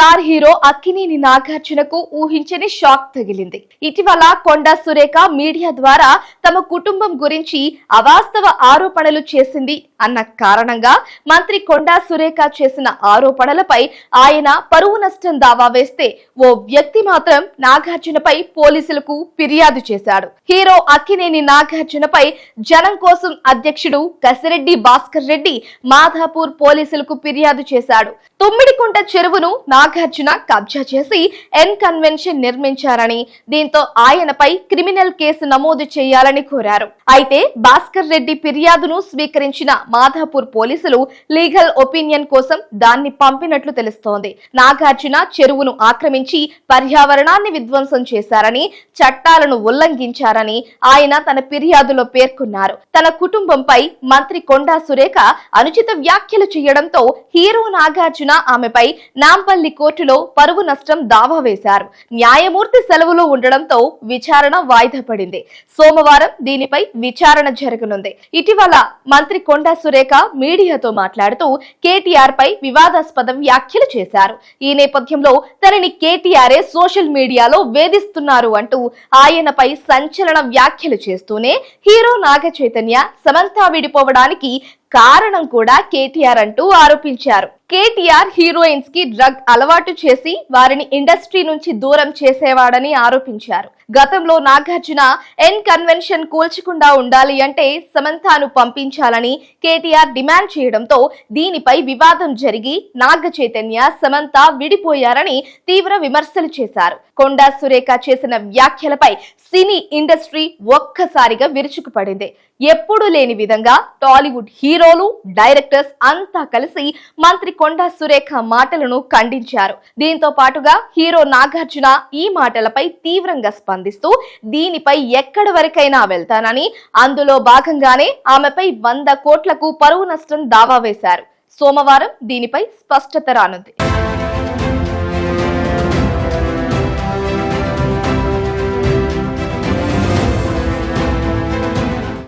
Star hero Akkineni నాగార్జునకు ఊహించని shock తగిలింది. ఇటీవల కొండా సురేఖ మీడియా ద్వారా తమ కుటుంబం గురించి అవాస్తవ ఆరోపణలు చేసింది అన్న కారణంగా మంత్రి కొండా సురేఖ చేసిన ఆరోపణలపై ఆయన పరువు నష్టం దావా వేస్తే ఓ వ్యక్తి మాత్రం నాగార్జునపై పోలీసులకు ఫిర్యాదు చేశాడు. హీరో అక్కినేని నాగార్జునపై జనం కోసం అధ్యక్షుడు కసిరెడ్డి భాస్కర్ రెడ్డి మాధాపూర్ పోలీసులకు ఫిర్యాదు చేశాడు. తుమ్మిడికుంట చెరువును నాగ నాగార్జున కబ్జా చేసి ఎన్ కన్వెన్షన్ నిర్మించారని దీంతో ఆయనపై క్రిమినల్ కేసు నమోదు చేయాలని కోరారు. అయితే భాస్కర్ రెడ్డి ఫిర్యాదును స్వీకరించిన మాధాపూర్ పోలీసులు లీగల్ ఒపీనియన్ కోసం దాన్ని పంపినట్లు తెలుస్తోంది. నాగార్జున చెరువును ఆక్రమించి పర్యావరణాన్ని విధ్వంసం చేశారని చట్టాలను ఉల్లంఘించారని ఆయన తన ఫిర్యాదులో పేర్కొన్నారు. తన కుటుంబంపై మంత్రి కొండా సురేఖ అనుచిత వ్యాఖ్యలు చేయడంతో హీరో నాగార్జున ఆమెపై నాంపల్లి కోర్టులో పరువు నష్టం దావా వేశారు. న్యాయమూర్తి సెలవులో ఉండడంతో విచారణ వాయిదా పడింది. సోమవారం దీనిపై విచారణ జరగనుంది. ఇటీవల మంత్రి కొండా సురేఖ మీడియాతో మాట్లాడుతూ కేటీఆర్ పై వివాదాస్పద వ్యాఖ్యలు చేశారు. ఈ నేపథ్యంలో తనని కేటీఆర్ఏ సోషల్ మీడియాలో వేధిస్తున్నారు అంటూ ఆయనపై సంచలన వ్యాఖ్యలు చేస్తూనే హీరో నాగ చైతన్య సమంత విడిపోవడానికి కారణం కూడా కేటీఆర్ అంటూ ఆరోపించారు. కేటీఆర్ హీరోయిన్స్కి డ్రగ్ అలవాటు చేసి వారిని ఇండస్ట్రీ నుంచి దూరం చేసేవాడని ఆరోపించారు. గతంలో నాగార్జున ఎన్ కన్వెన్షన్ కూల్చకుండా ఉండాలి అంటే సమంతాను పంపించాలని కేటీఆర్ డిమాండ్ చేయడంతో దీనిపై వివాదం జరిగి నాగ చైతన్య సమంత విడిపోయారని తీవ్ర విమర్శలు చేశారు. కొండా సురేఖ చేసిన వ్యాఖ్యలపై సినీ ఇండస్ట్రీ ఒక్కసారిగా విరుచుకుపడింది. ఎప్పుడూ లేని విధంగా టాలీవుడ్ హీరోలు డైరెక్టర్స్ అంతా కలిసి మంత్రి కొండా సురేఖ మాటలను ఖండించారు. దీంతో పాటుగా హీరో నాగార్జున ఈ మాటలపై తీవ్రంగా స్పందిస్తూ దీనిపై ఎక్కడి వరకైనా వెళ్తానని. అందులో భాగంగానే ఆమెపై వంద కోట్లకు పరువు నష్టం దావా వేశారు. సోమవారం దీనిపై స్పష్టత రానుంది.